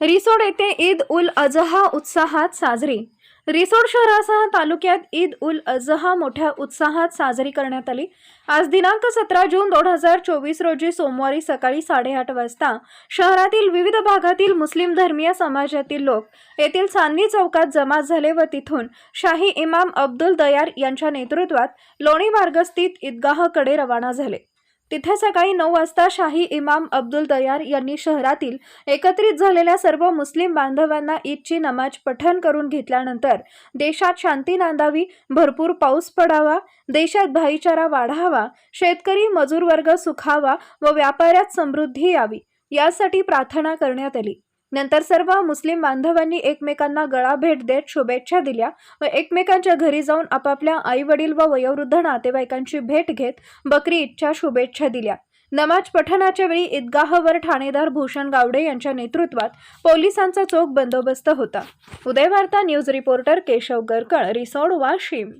रिसोड येथे ईद उल अजहा उत्साहात साजरी. रिसोड शहरासह तालुक्यात ईद उल अजहा मोठ्या उत्साहात साजरी करण्यात आली. आज दिनांक सतरा जून दोन हजार चोवीस रोजी सोमवारी सकाळी साडेआठ वाजता शहरातील विविध भागातील मुस्लिम धर्मीय समाजातील लोक येथील चांदणी चौकात जमा झाले व तिथून शाही इमाम अब्दुल दयार यांच्या नेतृत्वात लोणी मार्गस्थित ईदगाहकडे रवाना झाले. तिथे सकाळी नऊ वाजता शाही इमाम अब्दुल दयार यांनी शहरातील एकत्रित झालेल्या सर्व मुस्लिम बांधवांना ईदची नमाज पठण करून घेतल्यानंतर देशात शांती नांदावी भरपूर पाऊस पडावा देशात भाईचारा वाढावा शेतकरी मजूर वर्ग सुखावा व व्यापारात समृद्धी यावी यासाठी प्रार्थना करण्यात आली. नंतर सर्व मुस्लिम बांधवांनी एकमेकांना गळा भेट देत शुभेच्छा दिल्या व एकमेकांच्या घरी जाऊन आपापल्या आई वडील व वयोवृद्ध नातेवाईकांची भेट घेत बकरी ईदच्या शुभेच्छा दिल्या. नमाज पठणाच्या वेळी ईदगाहवर ठाणेदार भूषण गावडे यांच्या नेतृत्वात पोलिसांचा चोख बंदोबस्त होता. Udayvarta news reporter Keshav Garkal Risod Washim.